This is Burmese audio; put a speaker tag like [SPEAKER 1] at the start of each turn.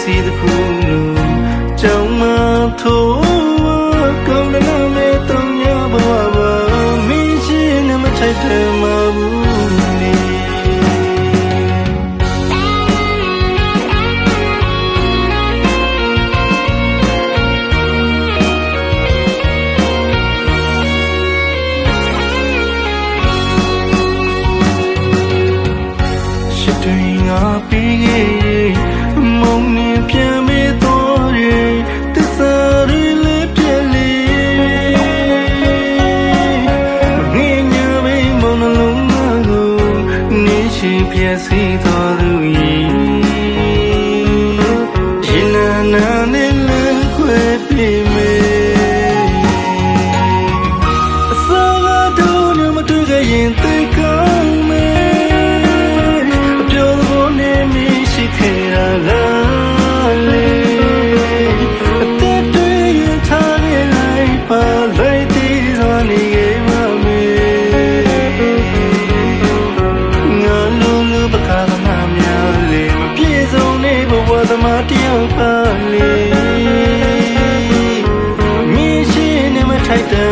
[SPEAKER 1] စီတစ်ခုလို့ကြောင်မထိုးကောင်းတယ်မဲ့တောင်းရပါပါမင်းရှိနေမချိုက်တယ်မဘူးနေရှိတွင်ငါပြီးခဲ့ ရှင်ပြည့်စည်တော်သူ၏ I it.